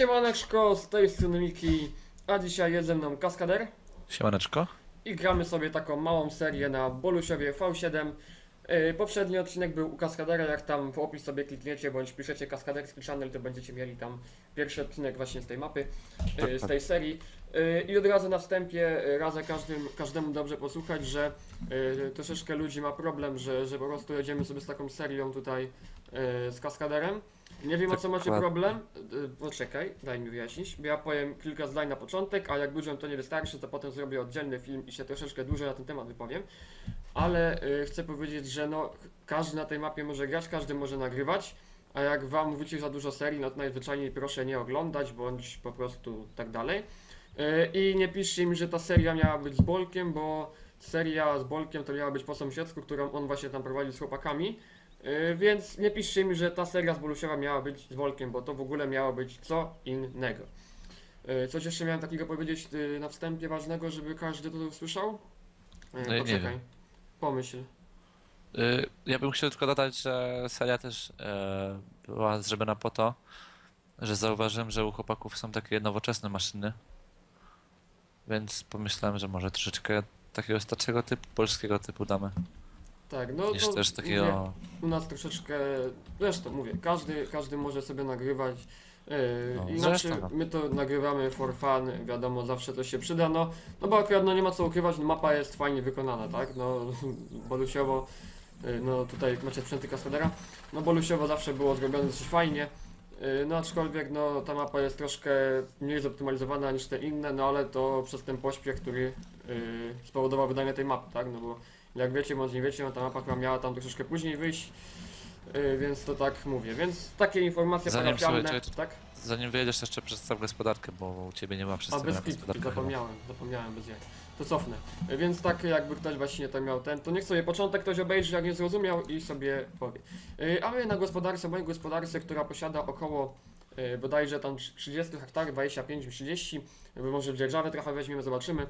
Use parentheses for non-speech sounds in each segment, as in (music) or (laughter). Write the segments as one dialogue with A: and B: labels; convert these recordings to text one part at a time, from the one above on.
A: Siemaneczko, z tej strony Miki, a dzisiaj jest ze mną Kaskader
B: Siemaneczko.
A: i gramy sobie taką małą serię na Bolusiowie V7. Yy, poprzedni odcinek był u Kaskadera, jak tam w opis sobie klikniecie bądź piszecie Kaskaderski Channel, to będziecie mieli tam pierwszy odcinek właśnie z tej mapy, yy, z tej serii. Yy, I od razu na wstępie yy, radzę każdym, każdemu dobrze posłuchać, że yy, troszeczkę ludzi ma problem, że, że po prostu jedziemy sobie z taką serią tutaj yy, z Kaskaderem. Nie wiem o co macie
B: Dokładnie.
A: problem. Yy, Poczekaj, daj mi wyjaśnić. Bo ja powiem kilka zdań na początek, a jak dużo to nie wystarczy, to potem zrobię oddzielny film i się troszeczkę dłużej na ten temat wypowiem. Ale yy, chcę powiedzieć, że no, każdy na tej mapie może grać, każdy może nagrywać. A jak wam mówicie za dużo serii, no to najzwyczajniej proszę nie oglądać, bądź po prostu tak dalej. Yy, I nie piszcie mi, że ta seria miała być z Bolkiem, bo seria z Bolkiem to miała być po sąsiedzku, którą on właśnie tam prowadził z chłopakami. Yy, więc nie piszcie mi, że ta seria z Bolusiowa miała być z Wolkiem, bo to w ogóle miało być co innego. Yy, coś jeszcze miałem takiego powiedzieć yy, na wstępie ważnego, żeby każdy to usłyszał? Yy,
B: No, nie
A: poczekaj.
B: wiem.
A: Pomyśl.
B: Y, Ja bym chciał tylko dodać, że seria też e, była zrobiona po to, że zauważyłem, że u chłopaków są takie nowoczesne maszyny. Więc pomyślałem, że może troszeczkę takiego starszego typu, polskiego typu damy.
A: Tak, no to
B: też
A: mówię,
B: takiego.
A: u nas troszeczkę, zresztą mówię, każdy, każdy może sobie nagrywać. Yy,
B: No,
A: I
B: zresztą, no.
A: my to nagrywamy for fun, wiadomo, zawsze to się przyda, no, no bo akurat no, nie ma co ukrywać, no, mapa jest fajnie wykonana, tak, no, (laughs) bolusiowo, yy, no tutaj macie sprzęty kaskadera, no bolusiowo zawsze było zrobione dosyć fajnie, yy, no aczkolwiek no ta mapa jest troszkę mniej zoptymalizowana niż te inne, no ale to przez ten pośpiech, który yy, spowodował wydanie tej mapy, tak, no bo jak wiecie, bądź nie wiecie, no ta mapa chyba miała tam troszeczkę później wyjść, yy, więc to tak mówię. Więc takie informacje
B: Zanim
A: parafialne,
B: czekaj,
A: tak?
B: Zanim wyjedziesz, jeszcze przedstaw gospodarkę, bo u ciebie nie ma
A: A
B: przedstawienia
A: bez
B: gospodarki. chyba.
A: zapomniałem, zapomniałem bez jaj. To cofnę. Yy, Więc tak jakby ktoś właśnie to miał ten, to niech sobie początek ktoś obejrzy, jak nie zrozumiał i sobie powie. Yy, A my na gospodarce, mojej gospodarce, która posiada około bodajże tam 30 hektarów, 25-30, jakby może w dzierżawę trochę weźmiemy, zobaczymy.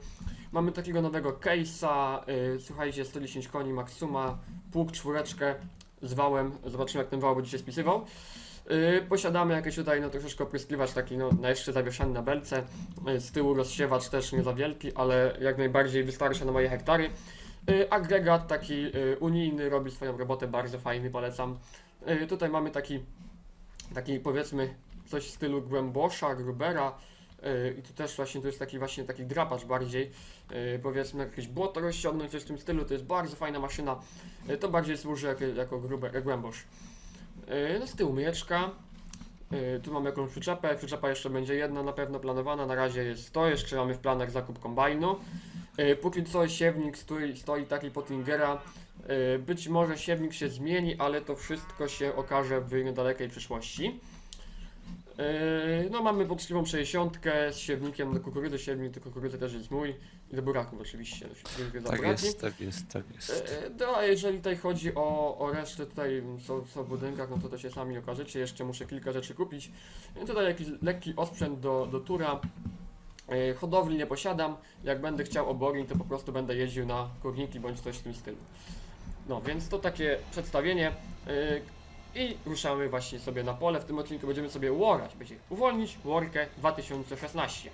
A: Mamy takiego nowego case'a, yy, słuchajcie, 110 koni Maxuma, pług, czwóreczkę z wałem, zobaczymy jak ten wał będzie się spisywał. Posiadamy jakieś tutaj no troszeczkę opryskiwacz taki no na jeszcze zawieszany na belce, z tyłu rozsiewacz też nie za wielki, ale jak najbardziej wystarcza na moje hektary. Agregat taki unijny robi swoją robotę, bardzo fajny, polecam. Tutaj mamy taki, taki powiedzmy coś w stylu głębosza, grubera, Yy, I tu też właśnie to jest taki właśnie taki drapacz bardziej, yy, powiedzmy jakieś błoto rozciągnąć, coś w tym stylu, to jest bardzo fajna maszyna, Yy, to bardziej służy jako, jako grube, głębosz. No z tyłu myjeczka, tu mamy jakąś przyczepę, przyczepa jeszcze będzie jedna na pewno planowana, na razie jest to, jeszcze mamy w planach zakup kombajnu. Póki co siewnik stoi, stoi taki Pottingera, być może siewnik się zmieni, ale to wszystko się okaże w niedalekiej przyszłości. Yy, No mamy poczciwą 60 z siewnikiem do kukurydzy, siewnik do kukurydzy też jest mój i do buraków oczywiście. do siewnika za
B: Tak
A: buraki.
B: jest, tak jest, tak jest.
A: E, No a jeżeli tutaj chodzi o, o resztę tutaj co, co w budynkach, no to to się sami okażecie, jeszcze muszę kilka rzeczy kupić. E, Tutaj jakiś lekki osprzęt do, do tura. Hodowli nie posiadam, jak będę chciał oborin, to po prostu będę jeździł na kurniki bądź coś w tym stylu. No więc to takie przedstawienie i ruszamy właśnie sobie na pole. W tym odcinku będziemy sobie łorać, będzie uwolnić łorkę 2016.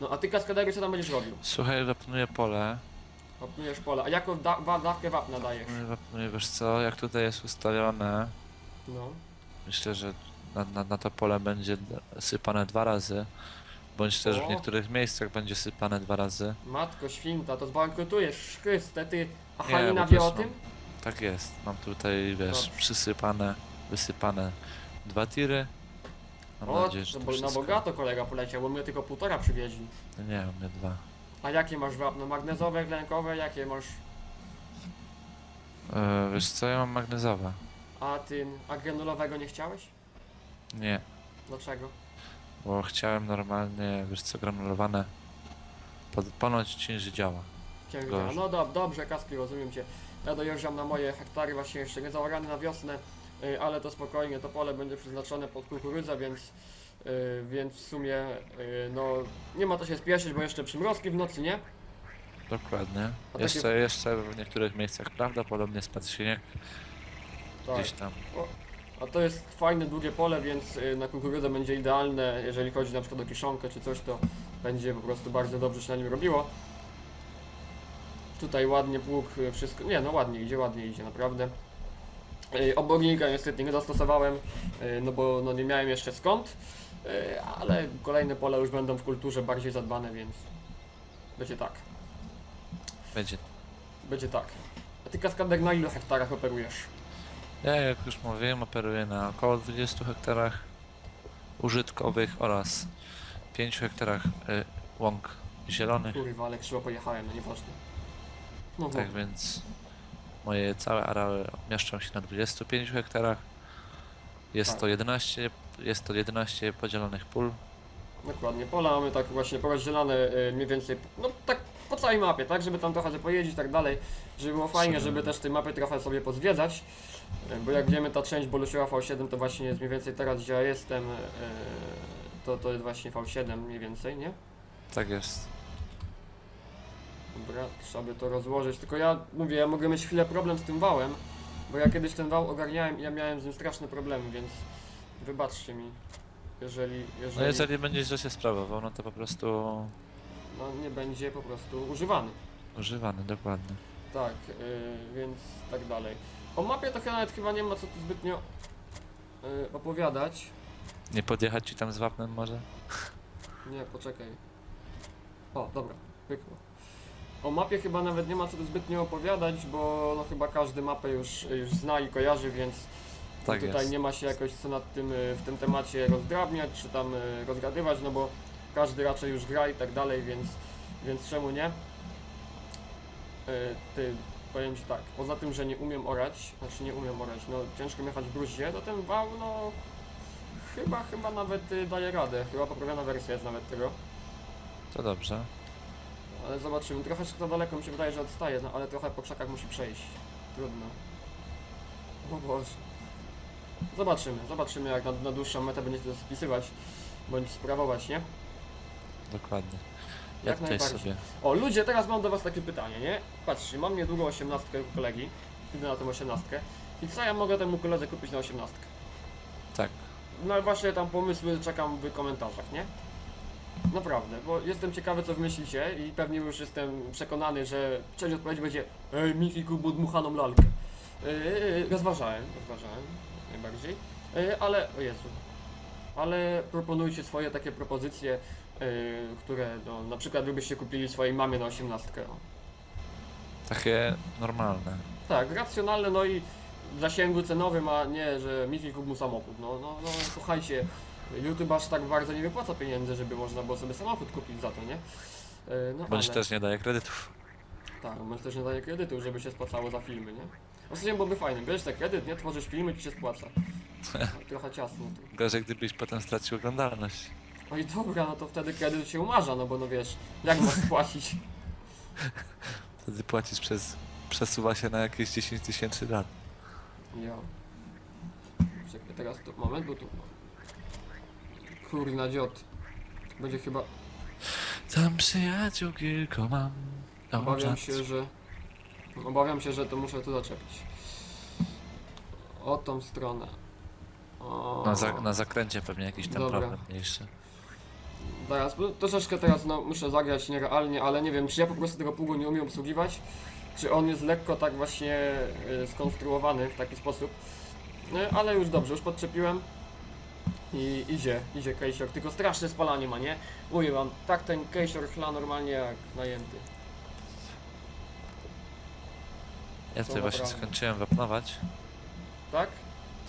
A: No a ty kaskadery co tam będziesz robił?
B: Słuchaj, wapnuję pole.
A: Opnujesz pole, a jaką da, wa, dawkę wapna dajesz?
B: Wapnuję, wiesz co, jak tutaj jest ustawione,
A: No.
B: Myślę, że na, na, na to pole będzie d- sypane dwa razy, bądź też
A: O.
B: w niektórych miejscach będzie sypane dwa razy.
A: Matko święta, to zbankrutujesz, Chryste, ty, a
B: Nie,
A: Halina
B: bo
A: wie o
B: są-
A: tym?
B: Tak jest, mam tutaj, wiesz,
A: Dobrze.
B: przysypane, wysypane dwa tiry. Mam
A: O,
B: nadzieję, że
A: to bo, na
B: wszystko...
A: bogato kolega poleciał, bo mnie tylko półtora przywieźli.
B: Nie, u mnie dwa.
A: A jakie masz wapno? Magnezowe, glenkowe, jakie masz?
B: E, wiesz co, ja mam magnezowe.
A: A ty, a granulowego nie chciałeś?
B: Nie,
A: Dlaczego?
B: bo chciałem normalnie, wiesz co, granulowane. Pod, ponoć ciężej działa.
A: Ciężko.
B: Gorzej.
A: No dob, dobrze, Kaski, rozumiem cię. Ja dojeżdżam na moje hektary, właśnie jeszcze nie zaorane na wiosnę, y, ale to spokojnie, to pole będzie przeznaczone pod kukurydzę, więc, y, więc w sumie, y, no, nie ma to się spieszyć, bo jeszcze przymrozki w nocy, nie?
B: Dokładnie.
A: A takie-
B: Jeszcze, jeszcze w niektórych miejscach prawdopodobnie spadł śnieg.
A: Tak.
B: Gdzieś tam.
A: A to jest fajne, długie pole, więc y, na kukurydzę będzie idealne. Jeżeli chodzi na przykład o kiszonkę czy coś, to będzie po prostu bardzo dobrze się na nim robiło. Tutaj ładnie pług, y, wszystko. Nie, no ładnie idzie, ładnie idzie, naprawdę. Y, Obornika niestety nie zastosowałem, y, no bo no nie miałem jeszcze skąd. Ale kolejne pola już będą w kulturze bardziej zadbane, więc będzie tak.
B: Będzie.
A: Będzie tak. A ty kaskader na ilu hektarach operujesz?
B: Ja, jak już mówiłem, operuję na około 20 hektarach użytkowych oraz 5 hektarach y, łąk zielonych.
A: Kurwa, ale krzywo pojechałem, no nieważne. No,
B: Tak więc moje całe areały mieszczą się na 25 hektarach. Jest
A: Tak.
B: to 11, jest to 11 podzielonych pól.
A: Dokładnie, pola mamy tak właśnie porozdzielane y, mniej więcej, no tak po całej mapie, tak, żeby tam trochę pojeździć i tak dalej, żeby było fajnie, żeby też tej mapy trochę sobie pozwiedzać, y, bo jak wiemy ta część Bolusiewa V7 to właśnie jest mniej więcej teraz gdzie ja jestem, y, to, to jest właśnie V7 mniej więcej, nie?
B: Tak jest.
A: Dobra, trzeba by to rozłożyć, tylko ja mówię, ja mogę mieć chwilę problem z tym wałem, bo ja kiedyś ten wał ogarniałem i ja miałem z nim straszne problemy, więc wybaczcie mi, jeżeli, jeżeli,
B: No jeżeli będziesz źle się sprawował, no to po prostu
A: no, nie będzie po prostu używany.
B: używany, dokładnie.
A: Tak, yy, więc tak dalej. O mapie to chyba nawet chyba nie ma co tu zbytnio yy, opowiadać.
B: Nie podjechać ci tam z wapnem może?
A: Nie, poczekaj. O, dobra, pykło. O mapie chyba nawet nie ma co tu zbytnio opowiadać, bo no chyba każdy mapę już, już zna i kojarzy, więc
B: Tak
A: tutaj
B: jest.
A: nie ma się jakoś co nad tym y, w tym temacie rozdrabniać, czy tam y, rozgadywać, no bo każdy raczej już gra i tak dalej, więc, więc czemu nie? Y, Ty, powiem Ci tak, poza tym, że nie umiem orać, znaczy nie umiem orać, no ciężko mi jechać w bruździe, to ten wał, no chyba, chyba nawet daje radę, chyba poprawiona wersja jest nawet tego,
B: To dobrze.
A: Ale zobaczymy, trochę za daleko mi się wydaje, że odstaje, no ale trochę po krzakach musi przejść, trudno. O Boże. Zobaczymy, zobaczymy jak na, na dłuższą metę będzie to spisywać, bądź sprawować, nie?
B: Dokładnie. Ja
A: Jak
B: tutaj
A: najbardziej.
B: sobie.
A: O, ludzie, teraz mam do was takie pytanie, nie? Patrzcie, mam niedługo osiemnastkę u kolegi, idę na tą osiemnastkę i co ja mogę temu koledze kupić na osiemnastkę?
B: Tak.
A: No właśnie tam pomysły czekam w komentarzach, nie? Naprawdę, bo jestem ciekawy co wymyślicie i pewnie już jestem przekonany, że część odpowiedzi będzie Ej, Miki kup dmuchaną lalkę. Yy, rozważałem, rozważałem, najbardziej. Yy, ale, o Jezu, ale proponujcie swoje takie propozycje, yy, które no, na przykład wy byście kupili swojej mamie na osiemnastkę. o.
B: Takie normalne.
A: Tak, racjonalne, no i w zasięgu cenowym, a nie, że Miki kup mu samochód. No, no, no słuchajcie, YouTube aż tak bardzo nie wypłaca pieniędzy, żeby można było sobie samochód kupić za to, nie? Yy, No,
B: Bądź
A: ale,
B: też nie daje kredytów.
A: Tak, bądź też nie daje kredytu, żeby się spłacało za filmy, nie? Ostatnio byłoby fajne, bierzesz ten kredyt, nie? Tworzysz filmy, ci się spłaca. (laughs) Trochę ciasno tu.
B: Gorzej, gdybyś potem stracił oglądalność.
A: Oj dobra, no to wtedy kredyt się umarza, no bo no wiesz, jak masz (laughs) spłacić?
B: Wtedy płacisz przez. przesuwa się na jakieś 10 tysięcy lat.
A: Ja. Czekaj, teraz to, moment, bo tu... Kurna dziot. Będzie chyba...
B: Tam przyjaciół kilku mam.
A: Obawiam się, że... Obawiam się, że to muszę tu zaczepić. O tą stronę. O...
B: Na, za, na zakręcie pewnie jakiś tam
A: Dobra.
B: problem mniejszy.
A: Teraz, bo troszeczkę teraz no, muszę zagrać nierealnie, ale nie wiem, czy ja po prostu tego pługu nie umiem obsługiwać, czy on jest lekko tak właśnie y, skonstruowany w taki sposób. Y, ale już dobrze, już podczepiłem i idzie, idzie kejsior, tylko straszne spalanie ma, nie? Mówię wam, tak ten kejsior chla normalnie jak najęty.
B: Ja tutaj właśnie skończyłem wapnować.
A: Tak?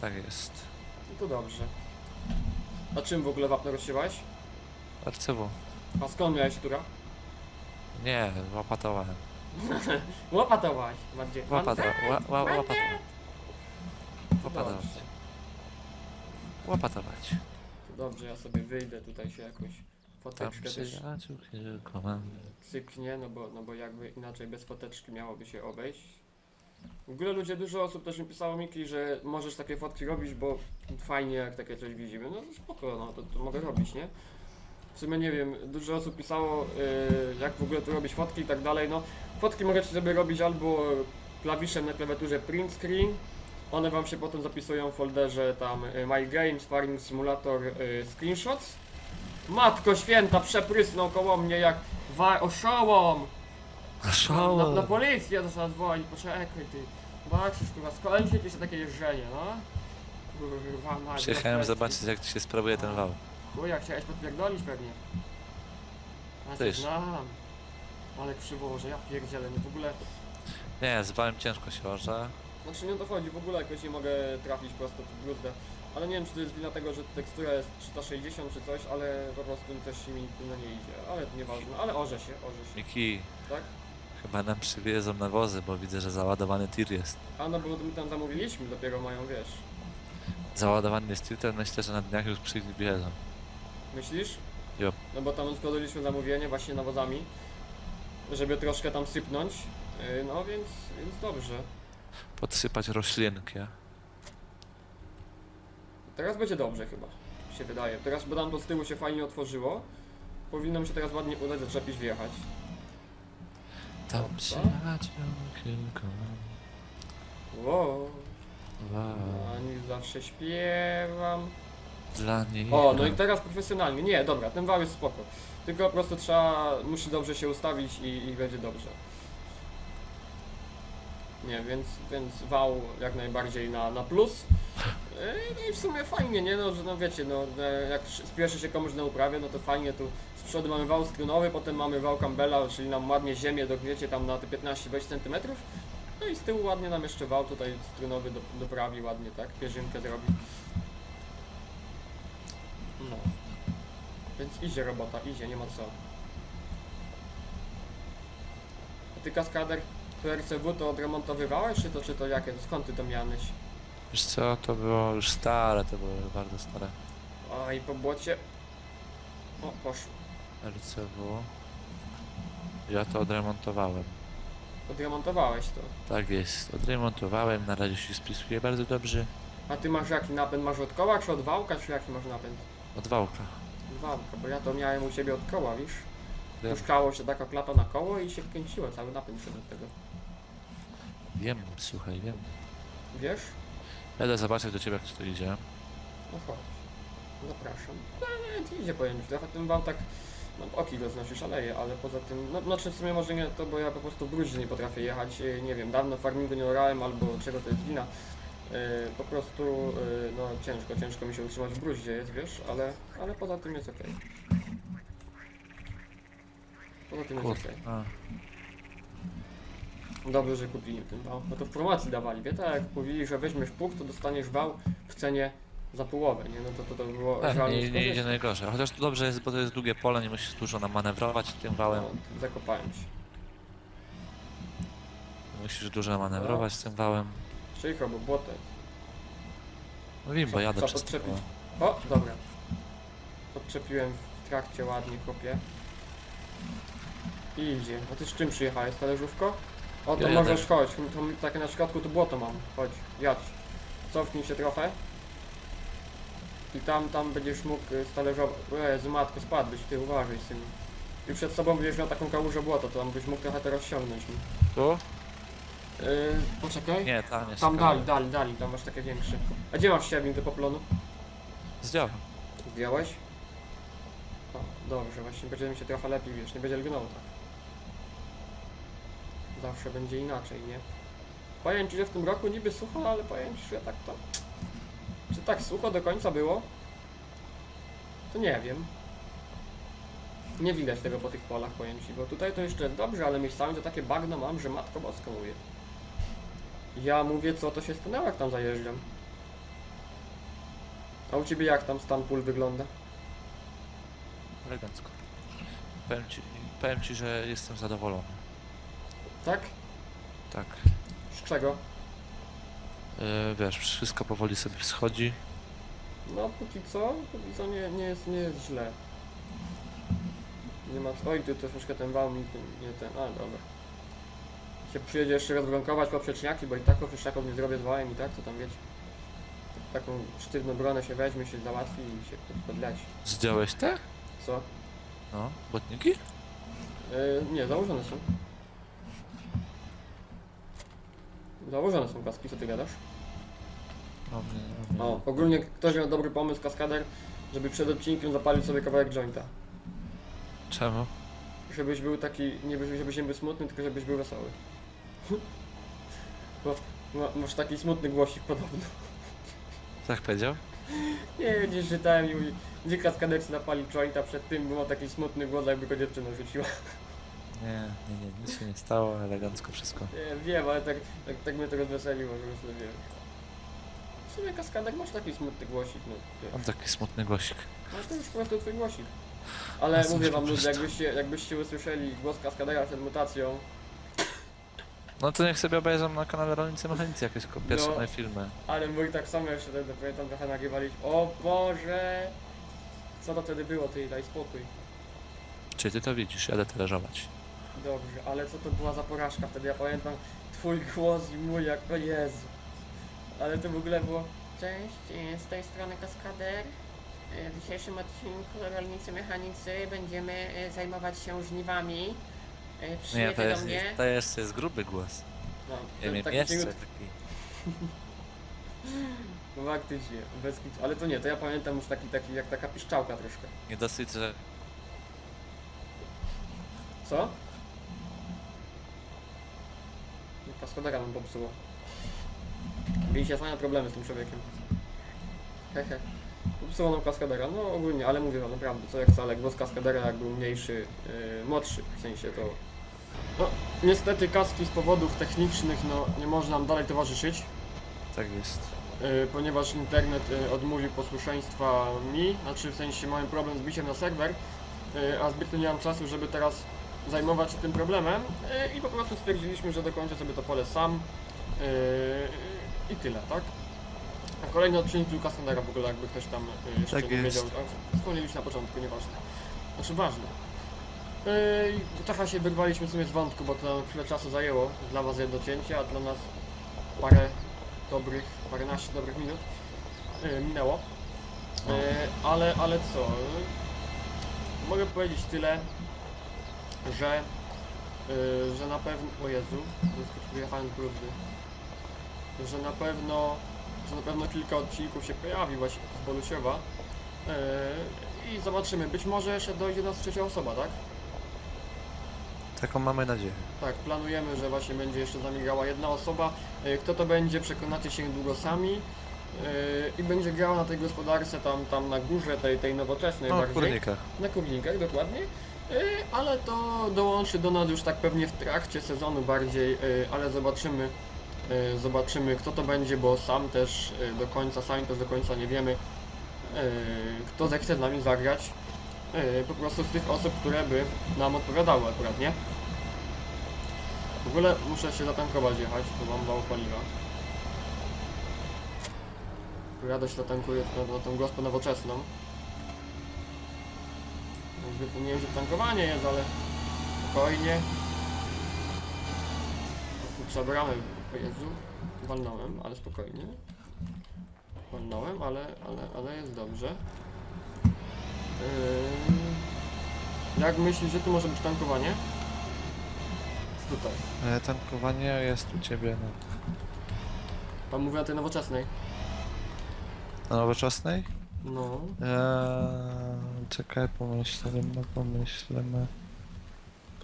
B: Tak jest.
A: No to dobrze. A czym w ogóle wapno rozsiewałeś?
B: RCW.
A: A skąd miałeś która?
B: Nie, łapatowałem. (laughs)
A: Łopatowaś bardziej.
B: Łapata, ła, ła, łapatować. Łapatować.
A: Dobrze. To ja sobie wyjdę tutaj się jakoś
B: Tam
A: foteczkę też
B: przyjaciół kilku mam.
A: cyknie, no bo, no bo jakby inaczej bez foteczki miałoby się obejść. W ogóle ludzie, dużo osób też mi pisało Miki, że możesz takie fotki robić, bo fajnie jak takie coś widzimy. No spoko, no to, to mogę robić, nie? W sumie nie wiem, dużo osób pisało yy, jak w ogóle tu robić fotki i tak dalej, no fotki możecie sobie robić albo klawiszem na klawiaturze print screen, One wam się potem zapisują w folderze tam y, My Games, Farming Simulator, y, Screenshots. Matko święta, przeprysnął koło mnie jak wa- oszołom! Na, na, na policję to trzeba dzwonić, poczekaj ty. Zobaczysz kurwa, skończy się takie jeżdżenie, no. Kurwa mać.
B: Przyjechałem zobaczyć jak się sprawuje ten wał.
A: Chuja, chciałeś podpierdolić pewnie. A cię
B: Tyż.
A: znam. Ale krzywo, że ja pierdzielę, nie w ogóle...
B: Nie, z wałem ciężko się orze.
A: Znaczy nie o to chodzi, w ogóle jakoś nie mogę trafić prosto pod bruzdę. Ale nie wiem czy to jest wina tego, że tekstura jest 360 czy coś, ale po prostu coś mi na nie idzie. Ale to nieważne, ale orze się, orze się,
B: Miki,
A: tak?
B: chyba nam przywiezą nawozy, bo widzę, że załadowany tir jest.
A: A no bo my tam zamówiliśmy, dopiero mają, wiesz.
B: Załadowany jest tir, to myślę, że na dniach już przywiezą.
A: Myślisz?
B: Jo.
A: No bo tam składaliśmy zamówienie właśnie nawozami, żeby troszkę tam sypnąć. Yy, No więc, więc dobrze.
B: Podsypać roślinkę.
A: Teraz będzie dobrze chyba, się wydaje. Teraz, bo tam to z tyłu się fajnie otworzyło. Powinno mi się teraz ładnie udać zaczepić, wjechać.
B: Tam
A: Opa.
B: przyjaciół kilku.
A: Wow,
B: Wow.
A: ani zawsze śpiewam.
B: Dla niej.
A: O, no i teraz profesjonalnie. Nie, dobra, ten wał jest spoko. Tylko po prostu trzeba, musi dobrze się ustawić i, i będzie dobrze. Nie, więc, więc wał jak najbardziej na, na plus. No i w sumie fajnie, nie? No, że no wiecie, no e, jak sz- spieszy się komuś na uprawie, no to fajnie tu z przodu mamy wał strunowy, potem mamy wał Campbella, czyli nam ładnie ziemię dogniecie tam na te 15-20 cm. No i z tyłu ładnie nam jeszcze wał tutaj strunowy do, doprawi ładnie, tak? Pierzynkę zrobi. No. Więc idzie robota, idzie, nie ma co. A ty kaskader to RCW to odremontowywałeś, czy to, czy to jakie? Skąd ty to miałeś?
B: Wiesz co, to było już stare, to było bardzo stare.
A: A i po błocie... O, poszło.
B: LCW. Ja to odremontowałem.
A: Odremontowałeś to.
B: Tak jest, odremontowałem, na razie się spisuje bardzo dobrze.
A: A ty masz jaki napęd? Masz od koła, czy od wałka, czy jaki masz napęd?
B: Od wałka.
A: Od wałka, bo ja to miałem u siebie od koła, wiesz? Puszczało się taka klapa na koło i się wkręciło, cały napęd szedł od tego.
B: Wiem, słuchaj, wiem.
A: Wiesz?
B: Jadę zobaczyć do ciebie jak to idzie.
A: No chodź. Zapraszam. No nie, ci idzie powiem ci, trochę wał tak, no oki go znosi, szaleje, ale poza tym, no znaczy w sumie może nie to, bo ja po prostu w bruździe nie potrafię jechać, e, nie wiem, dawno farmingu nie orałem, albo czego to jest wina. E, po prostu, e, no ciężko, ciężko mi się utrzymać w bruździe jest, wiesz, ale, ale poza tym jest okej. Poza tym jest okej.
B: A,
A: Dobrze, że kupili ten wał. No to w promocji dawali, wie tak, jak mówili, że weźmiesz pług, to dostaniesz wał w cenie za połowę, nie? No to to, to było
B: tak,
A: realnie
B: nie, nie idzie najgorzej. Chociaż to dobrze jest, bo to jest długie pole, nie musisz dużo namanewrować tym wałem.
A: No, zakopałem się.
B: Nie musisz dużo namanewrować tym wałem.
A: Cicho, bo błoto. jest.
B: No wiem, bo jadę
A: trzeba
B: przez to
A: podczepić.
B: pole.
A: O, dobra. Podczepiłem w trakcie ładnie, chłopie. I idzie. A ty z czym przyjechałeś? Z talerzówką? O, to
B: Ja jadę.
A: możesz chodź. To, takie na środku tu błoto mam. Chodź, jadź. Cofnij się trochę. I tam, tam będziesz mógł y, stalerzować. O Jezu, matko, spadłeś, ty uważaj z tym. I przed sobą będziesz miał taką kałużę błota, to tam byś mógł trochę to rozciągnąć.
B: Tu?
A: Yy, poczekaj.
B: Nie, tam jest.
A: Tam dali, dali, dali, tam masz takie większe. A gdzie masz siewnik do poplonu?
B: Zdjąłem.
A: Zdjąłeś? O, dobrze, właśnie będzie mi się trochę lepiej, wiesz, nie będzie lgnął tak. Zawsze będzie inaczej, nie? Powiem Ci, że w tym roku niby sucho, ale powiem Ci, że tak to... Czy tak sucho do końca było? To nie wiem. Nie widać tego po tych polach, powiem Ci, bo tutaj to jeszcze dobrze, ale miejscami to takie bagno mam, że matko bosko mówię. Ja mówię, co to się stanęło, jak tam zajeżdżam. A u Ciebie jak tam stan pól wygląda?
B: Elegancko. Powiem ci, powiem ci, że jestem zadowolony.
A: Tak?
B: Tak.
A: Z czego?
B: Yy, wiesz, wszystko powoli sobie wschodzi.
A: No póki co, póki co nie, nie, jest, nie jest źle. Nie ma co. Oj, tu troszeczkę ten wał mi nie ten. A dobra. Się przyjedzie jeszcze rozbronkować poprzeczniaki, bo i tak poprzeczniaków nie zrobię z wałem i tak, co tam wiecie. Taką sztywną bronę się weźmie, się załatwi i się pod- podleci.
B: Zdjąłeś te?
A: Co?
B: No, błotniki?
A: Yy, nie, założone są. Założone są kaski, co ty gadasz?
B: O mnie, o
A: ogólnie ktoś miał dobry pomysł, kaskader, żeby przed odcinkiem zapalić sobie kawałek jointa.
B: Czemu?
A: Żebyś był taki, nie byś- żebyś nie był smutny, tylko żebyś był wesoły. (laughs) Bo ma, masz taki smutny głosik podobno.
B: Tak powiedział?
A: Nie, gdzieś czytałem i mówi, gdzie kaskader się napalił jointa przed tym, bo ma taki smutny głos, jakby go dziewczyna rzuciła.
B: Nie, nie, nie, nic się nie stało, elegancko wszystko.
A: Nie, wiem, ale tak, tak, tak mnie to rozweseliło, że myślę, wiem. W sumie kaskader masz taki smutny głosik, no.
B: Mam taki smutny głosik.
A: Ale to już po prostu twój głosik. Ale mówię
B: już
A: wam
B: po
A: ludzie,
B: prostu?
A: jakbyście, jakbyście usłyszeli głos kaskadera przed mutacją,
B: No to niech sobie obejrzą na kanale Rolnicy Mechanicy jakieś ko- pierwsze
A: No.
B: moje filmy.
A: ale mój tak samo jeszcze wtedy pamiętam trochę nagrywaliśmy. O Boże! Co to wtedy było, ty daj spokój.
B: Czy ty to widzisz? Jadę teleżować.
A: Dobrze, ale co to była za porażka wtedy? Ja pamiętam twój głos i mój jak, o Jezu. Ale to w ogóle było...
C: Cześć, e, z tej strony Kaskader. E, W dzisiejszym odcinku Rolnicy Mechanicy będziemy e, zajmować się żniwami. E,
B: Nie,
C: Przyjedzie
B: to
C: do
B: jest,
C: mnie.
B: to jest, jest gruby głos.
A: No,
B: Ja wiem
A: taki
B: jeszcze taki. (laughs)
A: No faktycznie, bez kitu. Ale to nie, to ja pamiętam już taki, taki jak taka piszczałka troszkę.
B: Nie dosyć, że
A: Co? No, Kaskadera nam popsuło. Mieliście same problemy z tym człowiekiem. Hehe. Popsuło nam kaskadera, no ogólnie, ale mówię wam naprawdę, co jak wcale, głos kaskadera jak był mniejszy, yy, młodszy, w sensie to... No, niestety kaski z powodów technicznych, no, nie może nam dalej towarzyszyć,
B: tak jest.
A: yy, ponieważ internet yy, odmówił posłuszeństwa mi, znaczy w sensie mamy problem z biciem na serwer, yy, a zbytnio nie mam czasu, żeby teraz zajmować się tym problemem yy, i po prostu stwierdziliśmy, że dokończę sobie to pole sam yy, i tyle, tak? A kolejny odcinek Luka Sandera w ogóle jakby ktoś tam yy, jeszcze
B: Tak
A: nie wiedział, wspomnieliśmy na początku, nieważne. Znaczy ważne. Yy, trochę się wyrwaliśmy sobie z wątku, bo to chwilę czasu zajęło dla was jedno cięcie, a dla nas parę dobrych, paręnaście dobrych minut yy, minęło. Yy, ale, ale co? Mogę powiedzieć tyle, że, yy, że na pewno. O Jezu, wyjechałem brudny. Że na pewno, że na pewno kilka odcinków się pojawi właśnie z Bolusiowa. Yy, I zobaczymy. Być może jeszcze dojdzie nas trzecia osoba, tak?
B: Taką mamy nadzieję.
A: Tak, planujemy, że właśnie będzie jeszcze zamigała jedna osoba. Yy, Kto to będzie, przekonacie się długo sami. Yy, I będzie grała na tej gospodarce tam, tam na górze, tej, tej nowoczesnej
B: No, w
A: bardziej.
B: kurnikach.
A: Na kurnikach, dokładnie. Yy, ale to dołączy do nas już tak pewnie w trakcie sezonu bardziej, yy, ale zobaczymy. yy, Zobaczymy kto to będzie, bo sam też do końca, sami też do końca nie wiemy kto zechce z nami zagrać. Po prostu z tych osób, które by nam odpowiadały akurat, nie? W ogóle muszę się zatankować jechać, bo mam mało paliwa. Jadę się zatankuję na, na tą gospę nowoczesną. Nie wiem, że tankowanie jest, ale spokojnie. Trzeba bramę. O Jezu, walnąłem, ale spokojnie. Walnąłem, ale, ale, ale jest dobrze. Yy... Jak myślisz, że tu może być tankowanie? Tutaj.
B: E, tankowanie jest u ciebie na,
A: Pan mówi o tej nowoczesnej.
B: na nowoczesnej?
A: No.
B: Eee, czekaj, pomyślimy, pomyślimy.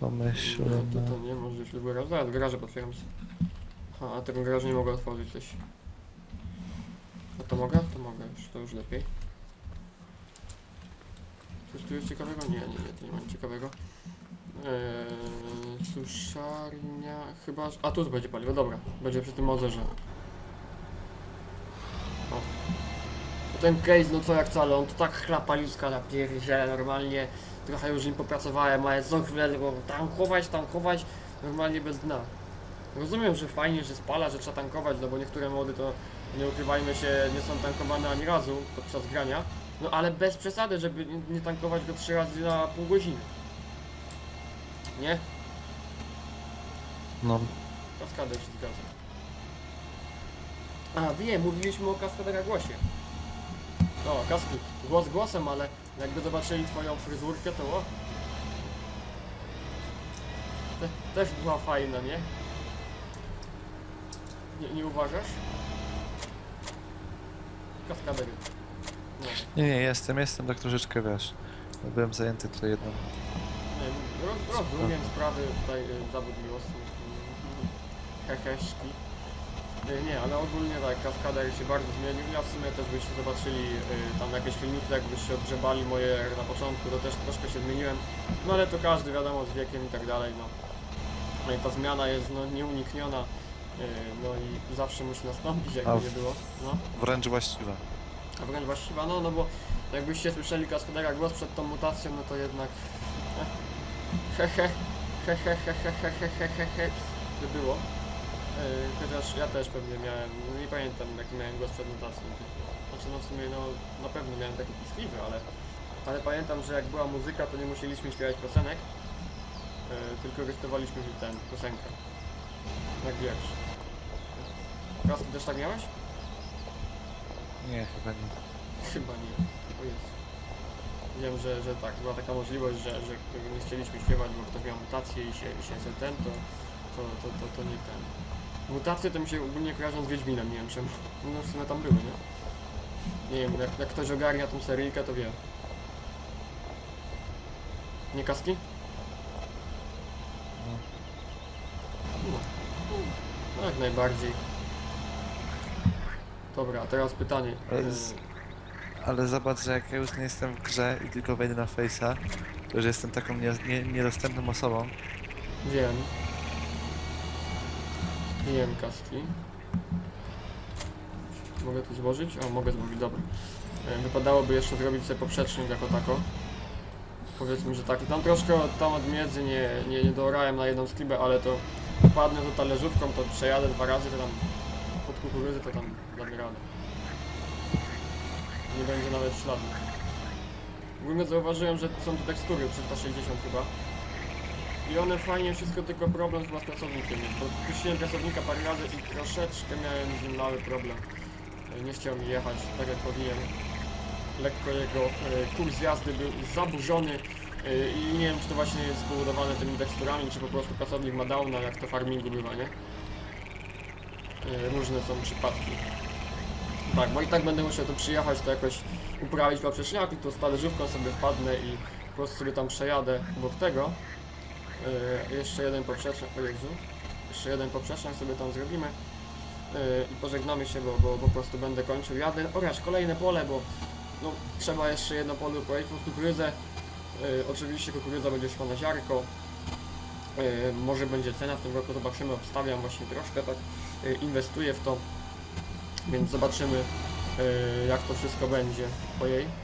A: No,
B: Pomyślimy.
A: to, to nie, może jeśli garaż. Zaraz garaże potwieram sobie. Aha, a tego garażu nie mogę otworzyć coś. A to mogę? To mogę już, to już lepiej. Coś tu jest ciekawego? Nie, nie, nie, to nie ma nic ciekawego. Eee, suszarnia, chyba... A tu będzie paliwo, dobra. Będzie przy tym mozerze. O. No Ten case, no co jak wcale, on to tak chlapa ludzka na pierdziele, normalnie trochę już nim popracowałem, ale co chwilę tylko tankować, tankować, normalnie bez dna. Rozumiem, że fajnie, że spala, że trzeba tankować, no bo niektóre mody to, nie ukrywajmy się, nie są tankowane ani razu podczas grania, no ale bez przesady, żeby nie, tankować go trzy razy na pół godziny. Nie?
B: No,
A: Kaskader się zgadza. A wiem, mówiliśmy o kaskadera głosie. O, kaski, głos głosem, ale jakby zobaczyli twoją fryzurkę, to o. Te, też była fajna, nie? Nie, nie uważasz? kaskadery. No.
B: Nie, nie, jestem, jestem tak troszeczkę, wiesz. Byłem zajęty tutaj jedną.
A: Nie, roz, rozumiem sprawy tutaj y, zawód miłosny. mm, Heheszki. Y, Nie, ale ogólnie tak, kaskader się bardzo zmienił. Ja w sumie też byście zobaczyli y, tam jakieś filmiki, jakbyście odgrzebali moje na początku, to też troszkę się zmieniłem. No ale to każdy wiadomo z wiekiem i tak dalej, no. No i ta zmiana jest no, nieunikniona. y, No i zawsze musi nastąpić,
B: A
A: jakby
B: w-
A: nie było. No.
B: Wręcz właściwa.
A: A wręcz właściwa, no, no bo jakbyście słyszeli kaskadera głos przed tą mutacją, no to jednak hehe, hehe, hehe, hehe, hehe, he, by było. Yy, chociaż ja też pewnie miałem, nie pamiętam jaki miałem głos przed mutacją. Znaczy no w sumie no na pewno miałem taki piskliwy, ale, ale pamiętam, że jak była muzyka, to nie musieliśmy śpiewać piosenek, yy, tylko recytowaliśmy tę piosenkę. Jak wiersz. Kaski też tak miałeś?
B: Nie, chyba nie.
A: Chyba nie. O jest. Wiem, że, że tak, była taka możliwość, że, że nie chcieliśmy śpiewać, bo ktoś miał mutację i się, i się ten, to, to, to, to, to nie ten. Mutacje to mi się ogólnie kojarzą z Wiedźminem, nie wiem czemu. No w sumie tam były, nie? Nie wiem, jak, jak ktoś ogarnia tą seryjkę, to wie. Nie kaski?
B: No.
A: No. Jak najbardziej. Dobra, a teraz pytanie.
B: Ale z- Ale zobacz, że jak ja już nie jestem w grze i tylko wejdę na Face'a, to już jestem taką nie, nie, niedostępną osobą.
A: Wiem. Wiem kaski. Mogę tu złożyć? O, mogę złożyć, dobra. E, Wypadałoby jeszcze zrobić sobie poprzecznik jako tako. Powiedzmy, że tak. Tam troszkę tam od miedzy nie, nie, nie doorałem na jedną sklibę, ale to wpadnę tu talerzówką, to przejadę dwa razy, to tam pod kukurydzę, to tam damy radę. Nie będzie nawet śladu. Ogólnie zauważyłem, że są tu tekstury 360 chyba. I one fajnie wszystko, tylko problem z pracownikiem bo puściłem pracownika parę razy i troszeczkę miałem z nim mały problem. E, Nie chciał mi jechać tak jak powinien. Lekko jego e, kurs jazdy był zaburzony e, i nie wiem czy to właśnie jest spowodowane tymi teksturami, czy po prostu pracownik ma downa, jak to farmingu bywa, nie? Różne są przypadki. Tak, bo i tak będę musiał tu przyjechać, to jakoś uprawić poprzeczniaki, to z talerzówką sobie wpadnę i po prostu sobie tam przejadę obok tego. Yy, jeszcze jeden poprzecznik, o Jezu, jeszcze jeden poprzecznik sobie tam zrobimy yy, i pożegnamy się, bo, bo po prostu będę kończył jadę oraz kolejne pole, bo no, trzeba jeszcze jedno pole pod kukurydzę. Yy, oczywiście kukurydza będzie szła na ziarko. Yy, może będzie cena w tym roku, zobaczymy, obstawiam właśnie troszkę, tak yy, inwestuję w to, więc zobaczymy yy, jak to wszystko będzie po jej.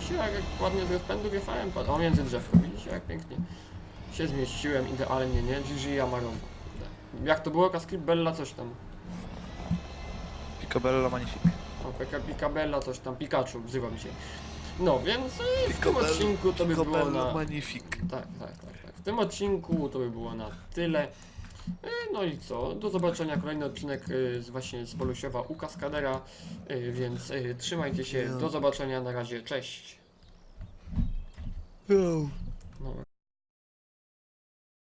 A: Widzicie jak, jak ładnie z rozpędu wjechałem, o między drzewko, widzicie jak pięknie się zmieściłem idealnie, nie? Yamarowa. kurde. Jak to było? Kasklip Bella coś tam.
B: Picobello Magnifique.
A: O, Pika, Picabella coś tam, Pikachu wzywam się. No, więc y, w tym
B: Picobello-
A: odcinku to by było
B: Picobello
A: na...
B: Magnifique.
A: Tak, tak, tak, tak. W tym odcinku to by było na tyle. E, No i co? Do zobaczenia. Kolejny odcinek y, z właśnie z Polusiowa u Kaskadera. Y, Więc trzymajcie się. Do zobaczenia. Na razie. Cześć.